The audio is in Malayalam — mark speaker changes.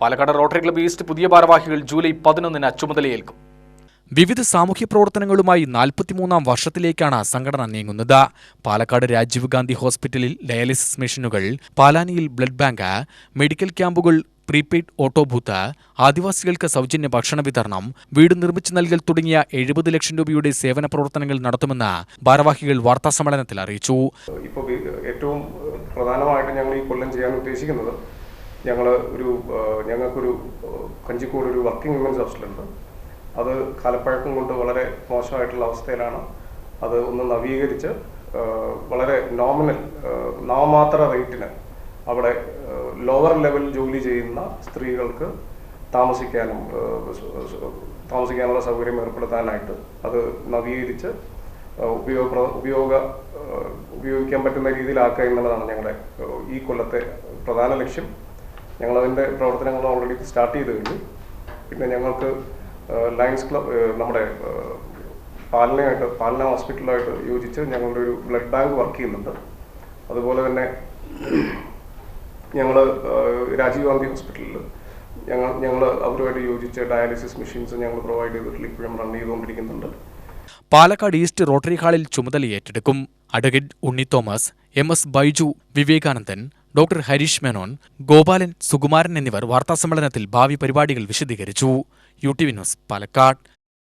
Speaker 1: പാലക്കാട് റോട്ടറി ക്ലബ്ബ് ഈസ്റ്റ് പുതിയ ഭാരവാഹികൾ ജൂലൈ പതിനൊന്നിന് ചുമതലയേൽക്കും.
Speaker 2: വിവിധ സാമൂഹ്യ പ്രവർത്തനങ്ങളുമായി നാൽപ്പത്തിമൂന്നാം വർഷത്തിലേക്കാണ് സംഘടന നീങ്ങുന്നത്. പാലക്കാട് രാജീവ് ഗാന്ധി ഹോസ്പിറ്റലിൽ ഡയാലിസിസ് മെഷീനുകൾ പാലാനിയിൽ ബ്ലഡ് ബാങ്ക് മെഡിക്കൽ ക്യാമ്പുകൾ പ്രീപെയ്ഡ് ഓട്ടോ ബൂത്ത് ആദിവാസികൾക്ക് സൗജന്യ ഭക്ഷണ വിതരണം വീട് നിർമ്മിച്ചു നൽകൽ തുടങ്ങിയ എഴുപത് ലക്ഷം രൂപയുടെ സേവന പ്രവർത്തനങ്ങൾ നടത്തുമെന്ന് ഭാരവാഹികൾ വാർത്താസമ്മേളനത്തിൽ അറിയിച്ചു.
Speaker 3: ഇപ്പോൾ ഏറ്റവും പ്രധാനമായിട്ട് ഞങ്ങൾ ഈ കൊല്ലം ചെയ്യാൻ ഉദ്ദേശിക്കുന്നത് ഞങ്ങൾ ഒരു ഞങ്ങൾക്കൊരു കഞ്ചിക്കോട് ഒരു വർക്കിംഗ് വിമൻസ് ഹോസ്റ്റലുണ്ട്. അത് കാലപ്പഴക്കം കൊണ്ട് വളരെ മോശമായിട്ടുള്ള അവസ്ഥയിലാണ്. അത് ഒന്ന് നവീകരിച്ച് വളരെ നോമിനൽ നാമമാത്ര റേറ്റിന് അവിടെ ലോവർ ലെവൽ ജോലി ചെയ്യുന്ന സ്ത്രീകൾക്ക് താമസിക്കാനും താമസിക്കാനുള്ള സൗകര്യം ഏർപ്പെടുത്താനായിട്ട് അത് നവീകരിച്ച് ഉപയോഗ ഉപയോഗ ഉപയോഗിക്കാൻ പറ്റുന്ന രീതിയിലാക്കുക എന്നുള്ളതാണ് ഞങ്ങളുടെ ഈ കൊല്ലത്തെ പ്രധാന ലക്ഷ്യം. ഞങ്ങളതിന്റെ പ്രവർത്തനങ്ങൾ ഓൾറെഡി സ്റ്റാർട്ട് ചെയ്ത് കഴിഞ്ഞു. പിന്നെ ഞങ്ങൾക്ക് ലയൻസ് ക്ലബ് നമ്മുടെ പാലനയായിട്ട് പാലന ഹോസ്പിറ്റലായിട്ട് യോജിച്ച് ഞങ്ങളുടെ ഒരു ബ്ലഡ് ബാങ്ക് വർക്ക് ചെയ്യുന്നുണ്ട്. അതുപോലെ തന്നെ ഞങ്ങൾ രാജീവ് ഗാന്ധി ഹോസ്പിറ്റലിൽ ഞങ്ങൾ ഞങ്ങൾ അവരുമായിട്ട് യോജിച്ച് ഡയാലിസിസ് മെഷീൻസ് ഞങ്ങൾ പ്രൊവൈഡ് ചെയ്തിട്ട് ഇപ്പോഴും റൺ ചെയ്തുകൊണ്ടിരിക്കുന്നുണ്ട്.
Speaker 2: പാലക്കാട് ഈസ്റ്റ് റോട്ടറി ഹാളിൽ ചുമതല ഏറ്റെടുക്കും advocate Unni Thomas M S Baiju Vivekanandan doctor Harish Menon Gopalan Sukumaran എന്നിവർ വാർത്താസമ്മേളനത്തിൽ ഭാവി പരിപാടികൾ വിശദീകരിച്ചു. U T news Palakkad.